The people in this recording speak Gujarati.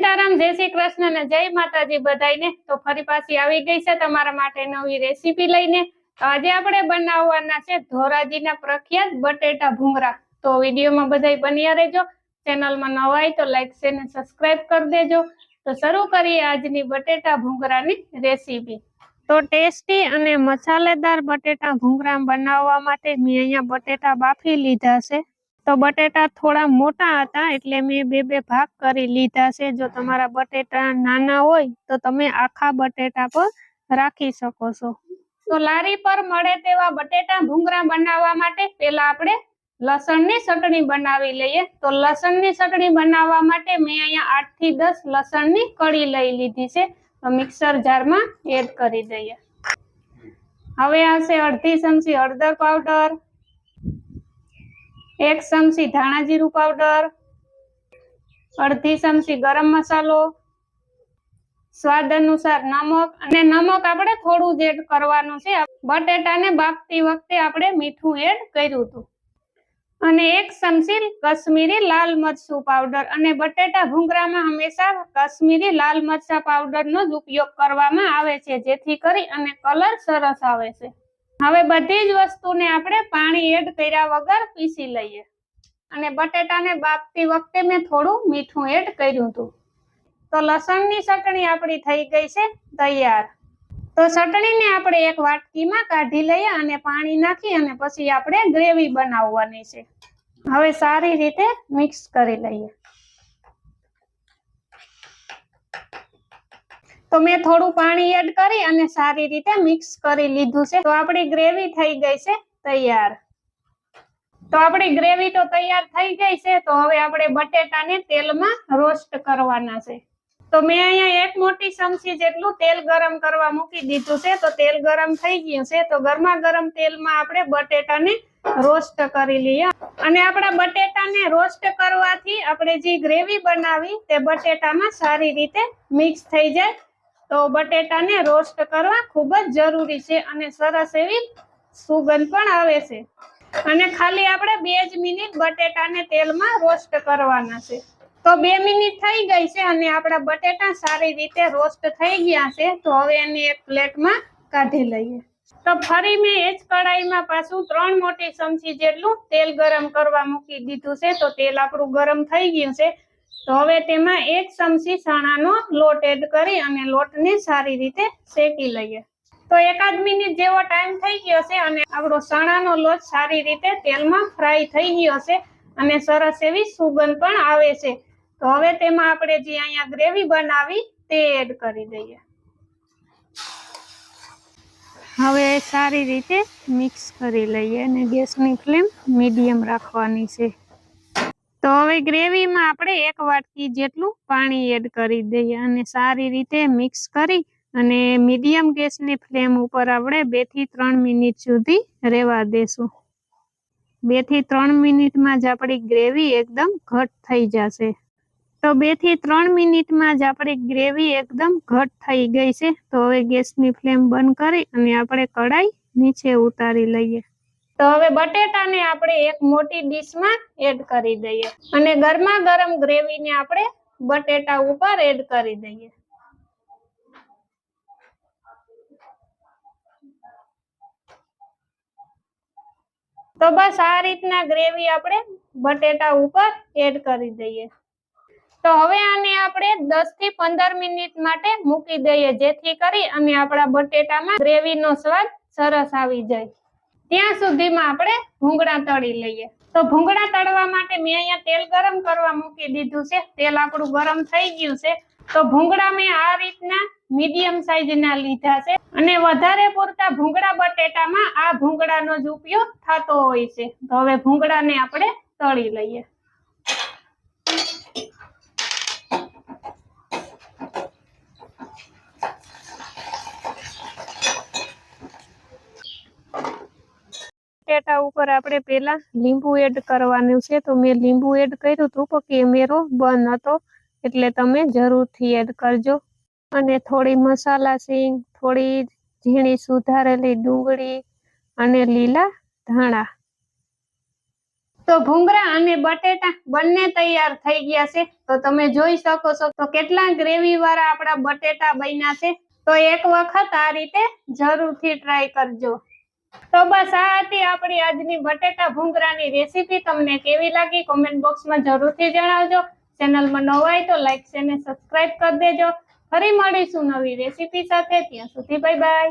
શ્રી કૃષ્ણ અને જય માતાજી બધાને તો ફરી પાછી આવી ગઈ છે તમારા માટે નવી રેસીપી લઈને. આજે આપણે બનાવવાના છે ધોરાજીના પ્રખ્યાત બટેટા ભૂંગરા તો વિડીયોમાં બધા બન્યા રહેજો. ચેનલમાં નવાય તો લાઈક, શેર ને સબસ્ક્રાઇબ કરી દેજો. તો શરૂ કરીએ આજની બટેટા ભૂંગરાની રેસીપી. તો ટેસ્ટી અને મસાલેદાર બટેટા ભૂંગરા બનાવવા માટે મેં અહીંયા બટેટા બાફી લીધા છે. તો બટેટા થોડા મોટા હતા એટલે મેં બે બે ભાગ કરી લીધા છે. જો તમારા બટેટા નાના હોય તો તમે આખા બટેટા પર રાખી શકો છો. તો લારી પર મળે તેવા બટેટા ભૂંગરા બનાવવા માટે પહેલા આપણે લસણની ચટણી બનાવી લઈએ. તો લસણની ચટણી બનાવવા માટે મેં અહીંયા આઠથી દસ લસણની કળી લઈ લીધી છે. તો મિક્સર જારમાં એડ કરી દઈએ. હવે આવશે અડધી ચમચી હળદર પાવડર. એક ચમચી ધાણા જીરું પાવડર અડધી ચમચી ગરમ મસાલો, સ્વાદ અનુસાર નમક અને નમક આપણે થોડું જ એડ કરવાનું છે. બટેટાને બાફતી વખતે આપણે મીઠું એડ કર્યું હતું. અને એક ચમચી કશ્મીરી લાલ મરચું પાવડર અને બટેટા ભૂંગરામાં હંમેશા કશ્મીરી લાલ મરચા પાવડરનો જ ઉપયોગ કરવામાં આવે છે, જેથી કરી અને કલર સરસ આવે છે. હવે બધી જ વસ્તુને આપણે પાણી એડ કર્યા વગર પીસી લઈએ. અને બટેટાને બાફતી વખતે મેં થોડું મીઠું એડ કર્યું હતું. તો લસણની ચટણી આપણી થઈ ગઈ છે, તૈયાર. તો ચટણીને આપણે એક વાટકીમાં કાઢી લઈએ અને પાણી નાખી અને પછી આપણે ગ્રેવી બનાવવાની છે. હવે સારી રીતે મિક્સ કરી લઈએ. તો મેં થોડું પાણી એડ કરી અને સારી રીતે મિક્સ કરી લીધું છે. તો આપણી ગ્રેવી થઈ ગઈ છે તૈયાર. તો આપણી ગ્રેવી તો તૈયાર થઈ ગઈ છે. તો હવે આપણે બટેટાને તેલમાં રોસ્ટ કરવાના છે. તો મેં અહીંયા એક મોટી ચમચી જેટલું તેલ ગરમ કરવા મૂકી દીધું છે. તો તેલ ગરમ થઈ ગયું છે. તો ગરમા ગરમ તેલમાં આપણે બટેટાને રોસ્ટ કરી લઈએ. અને આપણા બટેટાને રોસ્ટ કરવાથી આપણે જે ગ્રેવી બનાવી તે બટેટામાં સારી રીતે મિક્સ થઈ જાય. તો બટેટાને રોસ્ટ કરવા ખૂબ જ જરૂરી છે અને સરસ એવી સુગંધ પણ આવે છે. અને ખાલી આપણે બે જ મિનિટ બટેટાને તેલમાં રોસ્ટ કરવાના છે. તો બે મિનિટ થઈ ગઈ છે અને આપણા બટેટા સારી રીતે રોસ્ટ થઈ ગયા છે, તો હવે એને એક પ્લેટમાં કાઢી લઈએ. તો ફરી મેં એ જ કઢાઈમાં પાછું ત્રણ મોટી ચમચી જેટલું તેલ ગરમ કરવા મૂકી દીધું છે, તો તેલ આપણું ગરમ થઈ ગયું છે. તો હવે તેમાં એક ચમચી ચણાનો લોટ એડ કરી અને લોટને સારી રીતે શેકી લઈએ. તો એકાદ મિનિટ જેવો ટાઈમ થઈ ગયો છે અને આપણો ચણાનો લોટ સારી રીતે તેલમાં ફ્રાય થઈ ગયો છે અને સરસ એવી સુગંધ પણ આવે છે. તો હવે તેમાં આપણે જે અહીંયા ગ્રેવી બનાવી તે એડ કરી દઈએ. હવે સારી રીતે મિક્સ કરી લઈએ અને ગેસની ફ્લેમ મીડિયમ રાખવાની છે. તો હવે ગ્રેવીમાં આપણે એક વાટકી જેટલું પાણી એડ કરી દઈએ અને સારી રીતે મિક્સ કરી અને મીડિયમ ગેસની ફ્લેમ ઉપર આપણે બેથી ત્રણ મિનિટ સુધી રહેવા દેશું. બેથી ત્રણ મિનિટમાં જ આપણી ગ્રેવી એકદમ ઘટ થઈ જશે. તો બેથી ત્રણ મિનિટમાં જ આપણી ગ્રેવી એકદમ ઘટ થઈ ગઈ છે. તો હવે ગેસની ફ્લેમ બંધ કરી અને આપણે કઢાઈ નીચે ઉતારી લઈએ. તો હવે બટેટાને આપણે એક મોટી ડીશમાં એડ કરી દઈએ. અને ગરમા ગરમ ગ્રેવીને આપણે બટેટા ઉપર એડ કરી દઈએ. તો બસ આ રીતના ગ્રેવી આપણે બટેટા ઉપર એડ કરી દઈએ. તો હવે આને આપણે દસથી પંદર મિનિટ માટે મૂકી દઈએ, જેથી કરી અને આપણા બટેટામાં ગ્રેવીનો સ્વાદ સરસ આવી જાય. ત્યાં સુધીમાં આપણે ભૂંગળા તળી લઈએ. તો ભૂંગળા તળવા માટે મેં અહીંયા તેલ ગરમ કરવા મૂકી દીધું છે. તેલ આપણું ગરમ થઈ ગયું છે. તો ભૂંગળા મેં આ રીતના મીડિયમ સાઈઝના લીધા છે. અને વધારે પૂરતા ભૂંગળા બટેટામાં આ ભૂંગળાનો જ ઉપયોગ થતો હોય છે. તો હવે ભૂંગળાને આપણે તળી લઈએ. બટેટા ઉપર આપણે પહેલા લીંબુ એડ કરવાનું છે. તો મેં લીંબુ એડ કર્યું હતું, પણ કેમેરો બંધ હતો. એટલે તમે જરૂરથી એડ કરજો. અને થોડી મસાલા સિંગ, થોડી ઝીણી સુધારેલી ડુંગળી અને લીલા ધાણા. તો ભૂંગરા અને બટેટા બંને તૈયાર થઈ ગયા છે. તો તમે જોઈ શકો છો તો કેટલા ગ્રેવી વાળા આપણા બટેટા બન્યા છે. તો એક વખત આ રીતે જરૂરથી ટ્રાય કરજો. તો બસ આ હતી આપણી આજની બટેટા ભૂંગરાની રેસીપી. તમને કેવી લાગી કોમેન્ટ બોક્સમાં જરૂરથી જણાવજો. ચેનલમાં નવાય તો લાઈક અને સબસ્ક્રાઇબ કરી દેજો. ફરી મળીશું નવી રેસીપી સાથે. ત્યાં સુધી બાય બાય